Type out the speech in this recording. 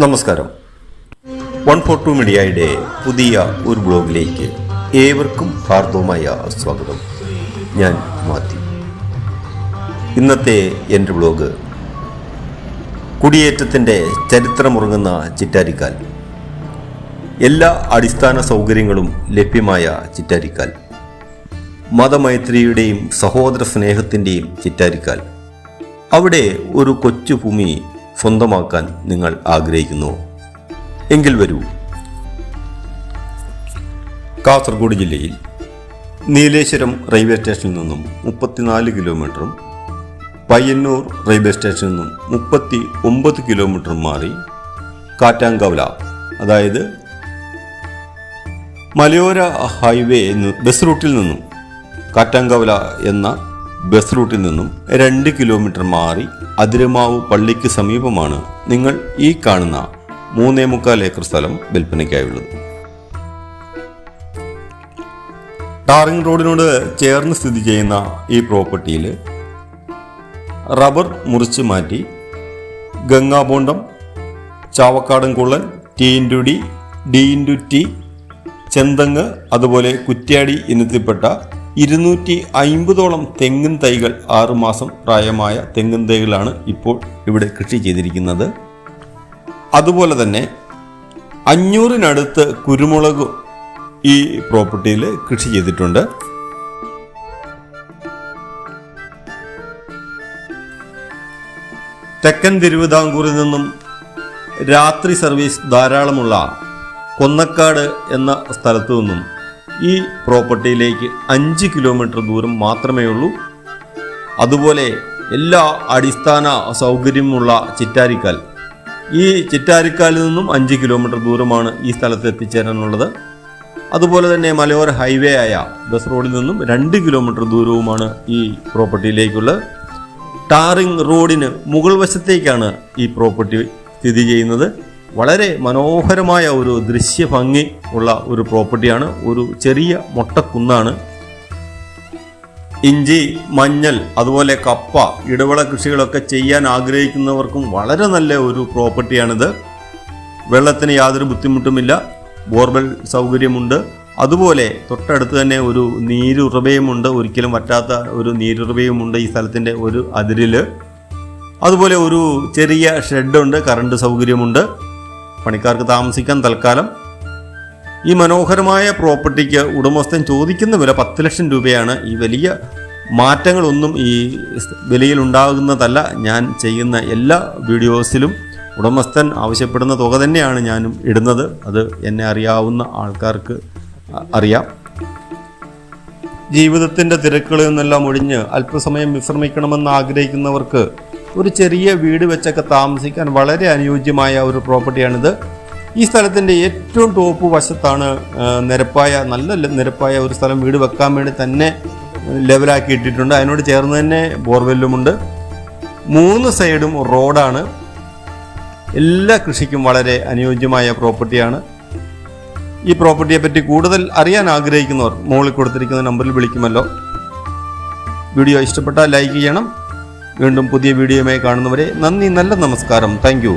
നമസ്കാരം. One four to മീഡിയയുടെ പുതിയ ഒരു ബ്ലോഗിലേക്ക് ഏവർക്കും ഹാർദവുമായ സ്വാഗതം. ഞാൻ മാത്യു. ഇന്നത്തെ എന്റെ ബ്ലോഗ് കുടിയേറ്റത്തിന്റെ ചരിത്രമുറങ്ങുന്ന ചിറ്റാരിക്കാൽ. എല്ലാ അടിസ്ഥാന സൗകര്യങ്ങളും ലഭ്യമായ ചിറ്റാരിക്കാൽ. മതമൈത്രിയുടെയും സഹോദര സ്നേഹത്തിന്റെയും ചിറ്റാരിക്കാൽ. അവിടെ ഒരു കൊച്ചു ഭൂമി സ്വന്തമാക്കാൻ നിങ്ങൾ ആഗ്രഹിക്കുന്നു. എങ്കിൽ വരൂ. കാസർഗോഡ് ജില്ലയിൽ നീലേശ്വരം റെയിൽവേ സ്റ്റേഷനിൽ നിന്നും മുപ്പത്തിനാല് കിലോമീറ്ററും പയ്യന്നൂർ റെയിൽവേ സ്റ്റേഷനിൽ നിന്നും മുപ്പത്തി ഒമ്പത് കിലോമീറ്റർ മാറി കാറ്റാങ്കവല അതായത് മലയോര ഹൈവേ ബസ് റൂട്ടിൽ നിന്നും കാറ്റാങ്കവല എന്ന ബസ് റൂട്ടിൽ നിന്നും രണ്ട് കിലോമീറ്റർ മാറി അതിരമാവ് പള്ളിക്ക് സമീപമാണ് നിങ്ങൾ ഈ കാണുന്ന മൂന്നേ മുക്കാൽ ഏക്കർ സ്ഥലം വിൽപ്പനയ്ക്കായുള്ളത്. ടാറിംഗ് റോഡിനോട് ചേർന്ന് സ്ഥിതി ചെയ്യുന്ന ഈ പ്രോപ്പർട്ടിയിൽ റബ്ബർ മുറിച്ച് മാറ്റി ഗംഗാബോണ്ടം ചാവക്കാടൻ കുള്ളൻ T into D D into T ചെന്തങ്ങ് അതുപോലെ കുറ്റ്യാടി ഇനത്തിൽപ്പെട്ട ഇരുന്നൂറ്റി അൻപതോളം തെങ്ങിൻ തൈകൾ ആറുമാസം പ്രായമായ തെങ്ങിൻ തൈകളാണ് ഇപ്പോൾ ഇവിടെ കൃഷി ചെയ്തിരിക്കുന്നത്. അതുപോലെ തന്നെ അഞ്ഞൂറിനടുത്ത് കുരുമുളക് ഈ പ്രോപ്പർട്ടിയിൽ കൃഷി ചെയ്തിട്ടുണ്ട്. തെക്കൻ തിരുവിതാംകൂറിൽ നിന്നും രാത്രി സർവീസ് ധാരാളമുള്ള കൊന്നക്കാട് എന്ന സ്ഥലത്തു നിന്നും ഈ പ്രോപ്പർട്ടിയിലേക്ക് അഞ്ച് കിലോമീറ്റർ ദൂരം മാത്രമേ ഉള്ളൂ. അതുപോലെ എല്ലാ അടിസ്ഥാന സൗകര്യമുള്ള ചിറ്റാരിക്കാൽ. ഈ ചിറ്റാരിക്കാലിൽ നിന്നും അഞ്ച് കിലോമീറ്റർ ദൂരമാണ് ഈ സ്ഥലത്ത് എത്തിച്ചേരാനുള്ളത്. അതുപോലെ തന്നെ മലയോര ഹൈവേ ആയ ബസ് റോഡിൽ നിന്നും രണ്ട് കിലോമീറ്റർ ദൂരവുമാണ് ഈ പ്രോപ്പർട്ടിയിലേക്കുള്ളത്. ടാറിംഗ് റോഡിന് മുകൾ വശത്തേക്കാണ് ഈ പ്രോപ്പർട്ടി സ്ഥിതി ചെയ്യുന്നത്. വളരെ മനോഹരമായ ഒരു ദൃശ്യഭംഗി ഉള്ള ഒരു പ്രോപ്പർട്ടിയാണ്. ഒരു ചെറിയ മൊട്ടക്കുന്നാണ്. ഇഞ്ചി മഞ്ഞൾ അതുപോലെ കപ്പ ഇടവള കൃഷികളൊക്കെ ചെയ്യാൻ ആഗ്രഹിക്കുന്നവർക്കും വളരെ നല്ല ഒരു പ്രോപ്പർട്ടിയാണിത്. വെള്ളത്തിന് യാതൊരു ബുദ്ധിമുട്ടുമില്ല. ബോർവെൽ സൗകര്യമുണ്ട്. അതുപോലെ തൊട്ടടുത്ത് തന്നെ ഒരു നീരുറവയുമുണ്ട്. ഒരിക്കലും വറ്റാത്ത ഒരു നീരുറവയുമുണ്ട് ഈ സ്ഥലത്തിന്റെ ഒരു അതിരിൽ അതുപോലെ ഒരു ചെറിയ ഷെഡുണ്ട്. കറണ്ട് സൗകര്യമുണ്ട്. പണിക്കാർക്ക് താമസിക്കാൻ തൽക്കാലം. ഈ മനോഹരമായ പ്രോപ്പർട്ടിക്ക് ഉടമസ്ഥൻ ചോദിക്കുന്ന വില പത്ത് ലക്ഷം രൂപയാണ്. ഈ വലിയ മാറ്റങ്ങളൊന്നും ഈ വിലയിൽ ഉണ്ടാകുന്നതല്ല. ഞാൻ ചെയ്യുന്ന എല്ലാ വീഡിയോസിലും ഉടമസ്ഥൻ ആവശ്യപ്പെടുന്ന തുക തന്നെയാണ് ഞാനും ഇടുന്നത്. അത് എന്നെ അറിയാവുന്ന ആൾക്കാർക്ക് അറിയാം. ജീവിതത്തിന്റെ തിരക്കുകളിൽ നിന്നെല്ലാം ഒഴിഞ്ഞ് അല്പസമയം വിശ്രമിക്കണമെന്ന് ആഗ്രഹിക്കുന്നവർക്ക് ഒരു ചെറിയ വീട് വെച്ചൊക്കെ താമസിക്കാൻ വളരെ അനുയോജ്യമായ ഒരു പ്രോപ്പർട്ടിയാണിത്. ഈ സ്ഥലത്തിന്റെ ഏറ്റവും ടോപ്പ് വശത്താണ് നിരപ്പായ നല്ല നിരപ്പായ ഒരു സ്ഥലം വീട് വെക്കാൻ വേണ്ടി തന്നെ ലെവലാക്കി ഇട്ടിട്ടുണ്ട്. അതിനോട് ചേർന്ന് തന്നെ ബോർവെല്ലുമുണ്ട്. മൂന്ന് സൈഡും റോഡാണ്. എല്ലാ കൃഷിക്കും വളരെ അനുയോജ്യമായ പ്രോപ്പർട്ടിയാണ്. ഈ പ്രോപ്പർട്ടിയെ പറ്റി കൂടുതൽ അറിയാൻ ആഗ്രഹിക്കുന്നവർ മുകളിൽ കൊടുത്തിരിക്കുന്ന നമ്പറിൽ വിളിക്കുമല്ലോ. വീഡിയോ ഇഷ്ടപ്പെട്ടാൽ ലൈക്ക് ചെയ്യണം. വീണ്ടും പുതിയ വീഡിയോയുമായി കാണുന്നവരെ നന്ദി നല്ല നമസ്കാരം. താങ്ക്